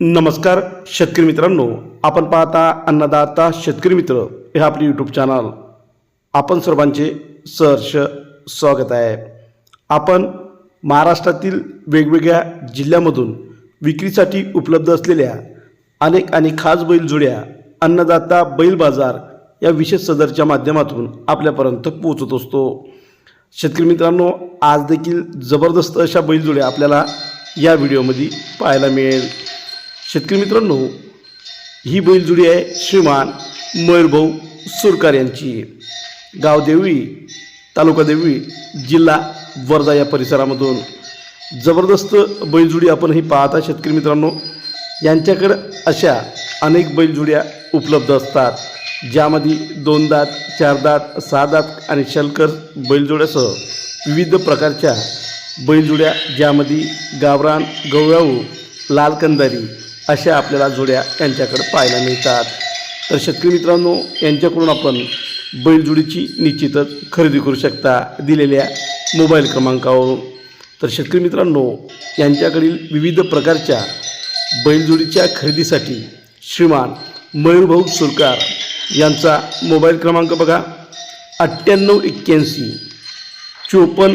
नमस्कार शेतकरी मित्रांनो. आपण पाहता अन्नदाता शेतकरी मित्र हे आपले यूट्यूब चॅनल आपण सर्वांचे सहर्ष स्वागत आहे. आपण महाराष्ट्रातील वेगवेगळ्या जिल्ह्यामधून विक्रीसाठी उपलब्ध असलेल्या अनेक आणि खास बैल जोड्या अन्नदाता बैल बाजार या विशेष सदरच्या माध्यमातून आपल्यापर्यंत पोहोचत असतो. शेतकरी मित्रांनो आज देखील जबरदस्त अशा बैलजोड्या आपल्याला या व्हिडिओमध्ये पाहायला मिळेल. शेतकरी मित्रांनो ही बैलजोडी आहे श्रीमान मयूरभाऊ सुरकार यांची. गाव देवळी तालुका देवळी जिल्हा वर्धा या परिसरामधून. जबरदस्त बैलजोडी आपण ही पाहता शेतकरी मित्रांनो यांच्याकडं अशा अनेक बैलजोड्या उपलब्ध असतात ज्यामध्ये दोन दात चार दात सहा दात आणि शलकर बैलजोड्यासह विविध प्रकारच्या बैलजोड्या ज्यामध्ये गावरान गवळाऊ लाल कंदारी अशा आपल्याला जोड्या यांच्याकडे पाहायला मिळतात. तर शेतकरी मित्रांनो यांच्याकडून आपण बैलजोडीची निश्चितच खरेदी करू शकता. दिलेल्या मोबाईल क्रमांकावरून तर शेतकरी मित्रांनो यांच्याकडील विविध प्रकारच्या बैलजोडीच्या खरेदीसाठी श्रीमान मयूरभाऊ सुरकार यांचा मोबाईल क्रमांक बघा. अठ्ठ्याण्णव एक्क्याऐंशी चोपन्न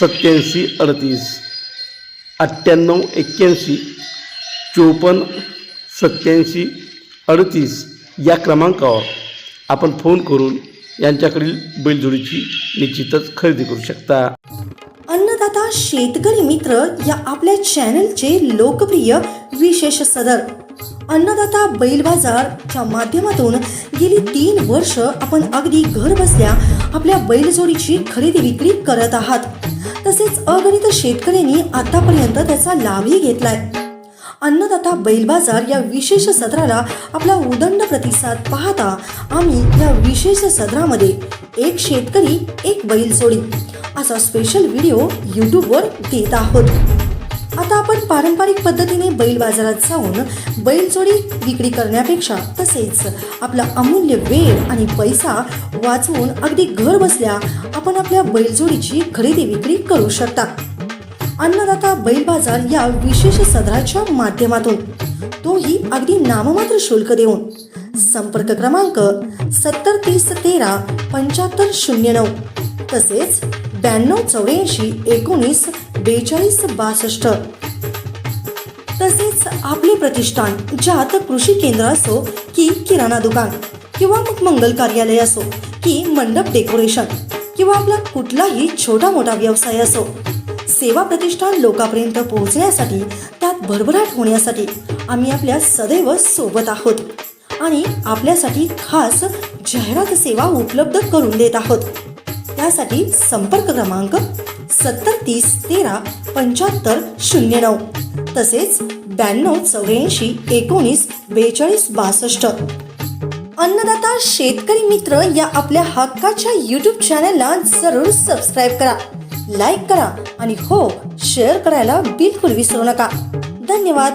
सत्याऐंशी अडतीस. अठ्ठ्याण्णव एक्क्याऐंशी चोपन्न सत्याऐंशी अडतीस या क्रमांकावर आपण फोन करून यांच्याकडील बैलजोडीची निश्चितच खरेदी करू शकता. अन्नदाता शेतकरी मित्र या आपल्या चॅनलचे लोकप्रिय विशेष सदर. अन्नदाता बैल बाजारच्या माध्यमातून गेली तीन वर्ष आपण अगदी घर बसल्या आपल्या बैलजोडीची खरेदी विक्री करत आहात. तसेच अगणित शेतकऱ्यांनी आतापर्यंत त्याचा लाभही घेतलाय. अन्नदाता बैल बाजार या विशेष सत्राला आपला उदंड प्रतिसाद पाहता आम्ही या विशेष सत्रामध्ये एक शेतकरी एक बैल सोडी असा स्पेशल व्हिडिओ यूट्यूबवर देत आहोत. आता आपण पारंपरिक पद्धतीने बैल बाजारात जाऊन बैलजोडी विक्री करण्यापेक्षा तसेच आपला अमूल्य वेळ आणि पैसा वाचवून अगदी घर बसल्या आपण आपल्या बैलजोडीची खरेदी विक्री करू शकता. अन्नदाता बैल बाजार या विशेष सदराच्या माध्यमातून. तोही अगदी नाममात्र शुल्क देऊन. संपर्क क्रमांक सत्तर तीस तेरा पंच्याहत्तर शून्य नऊ. तसेच ब्याण्णव चौऱ्याऐंशी एकोणीस बेचाळीस बासष्ट. तसेच आपले प्रतिष्ठान ज्यात कृषी केंद्र असो की किराणा दुकान किंवा मग मंगल कार्यालय असो की मंडप डेकोरेशन किंवा आपला कुठलाही छोटा मोठा व्यवसाय असो सेवा प्रतिष्ठान लोकांपर्यंत पोहोचण्यासाठी त्यात भरभराट होण्यासाठी आम्ही आपल्या सदैव सोबत आहोत आणि आपल्यासाठी खास जाहिरात सेवा उपलब्ध करून देत आहोत. त्यासाठी संपर्क क्रमांक सत्तर तीस तेरा पंच्याहत्तर शून्य नऊ तसेच ब्याण्णव चौऱ्याऐंशी एकोणीस बेचाळीस बासष्ट. अन्नदाता शेतकरी मित्र या आपल्या हक्काच्या यूट्यूब चॅनलला जरूर सबस्क्राईब करा. लाईक करा आणि हो शेअर करायला बिलकुल विसरू नका. धन्यवाद.